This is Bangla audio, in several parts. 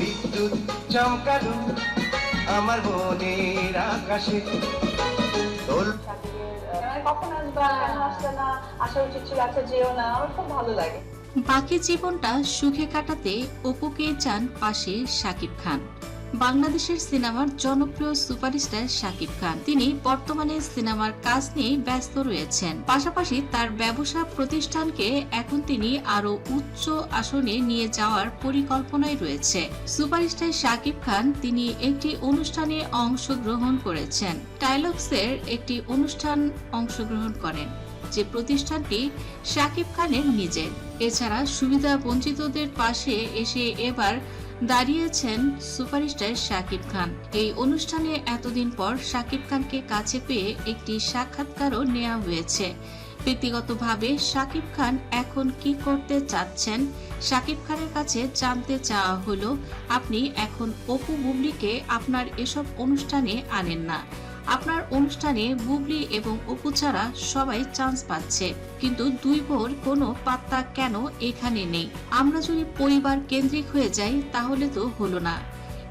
বিদ্যুৎ চমকালো আমার মনের আকাশে। মানে কখন আসবা? আসবে না? আসা উচিত ছিল আচ্ছা যেও না। আমার খুব ভালো লাগে। বাকি জীবনটা সুখে কাটাতে অপুকে চান পাশে সাকিব খান। বাংলাদেশের সিনেমার জনপ্রিয় সুপারস্টার শাকিব খান। তিনি বর্তমানে সিনেমার কাজ নিয়ে ব্যস্ত রয়েছেন। পাশাপাশি তার ব্যবসা প্রতিষ্ঠানকে এখন তিনি আরও উচ্চ আসনে নিয়ে যাওয়ার পরিকল্পনায় রয়েছে। সুপারস্টার শাকিব খান তিনি একটি অনুষ্ঠানে অংশগ্রহণ করেছেন। টাইলক্সের একটি অনুষ্ঠান অংশগ্রহণ করেন, যে প্রতিষ্ঠানটি শাকিব খানের নিজের। এছাড়া সুবিধা বঞ্চিতদের পাশে এসে এবার দাঁড়িয়েছেন সুপারস্টার শাকিব খান। এই অনুষ্ঠানে এতদিন পর শাকিব খানকে কাছে পেয়ে একটি সাক্ষাৎকারও নেওয়া হয়েছে। ব্যক্তিগতভাবে শাকিব খান এখন কি করতে চাচ্ছেন, শাকিব খানের কাছে জানতে চাওয়া হলো, আপনি এখন অপু বুবলিকে আপনার এসব অনুষ্ঠানে আনেন না। আপনার অনুষ্ঠানে বুবলি এবং অপু ছাড়া সবাই চান্স পাচ্ছে। কিন্তু দুই বোর কোনো পাত্তা কেন এখানে নেই? আমরা যদি পরিবার কেন্দ্রিক হয়ে যাই, তাহলে তো হলো না।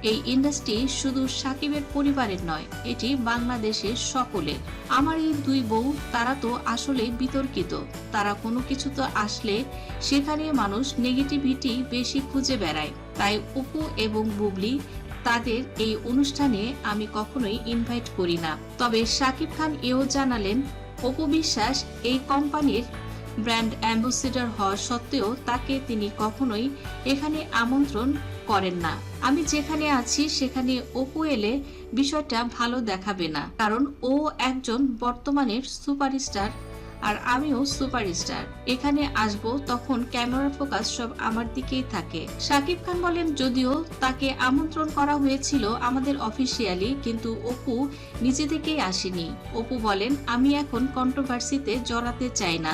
এই ইন্ডাস্ট্রি শুধু সাকিবের পরিবারের নয়, এটি বাংলাদেশের সকলে আমার এই দুই বউ, তারা তো আসলে বিতর্কিত। তারা কোনো কিছু তো আসলে সেখানে মানুষ নেগেটিভিটি বেশি খুঁজে বেড়ায়। তাই অপু এবং বুবলি তাদের এই অনুষ্ঠানে আমি কখনোই ইনভাইট করি না। তবে শাকিব খান এও জানালেন, অপু বিশ্বাস এই কোম্পানির ব্র্যান্ড অ্যাম্বাসেডর হওয়া সত্ত্বেও তাকে তিনি কখনোই এখানে আমন্ত্রণ করেন না। আমি যেখানে আছি, সেখানে অপু এলে বিষয়টা ভালো দেখাবে না। কারণ ও একজন বর্তমানের সুপারস্টার আর আমিও সুপারস্টার। এখানে আসব তখন ক্যামেরা ফোকাস সব আমার দিকেই থাকে। শাকিব খান বলেন, যদিও তাকে আমন্ত্রণ করা হয়েছিল আমাদের অফিসিয়ালি, কিন্তু অপু নিজে থেকেই আসেনি। অপু বলেন, আমি এখন কন্ট্রোভার্সিতে জড়াতে চাই না।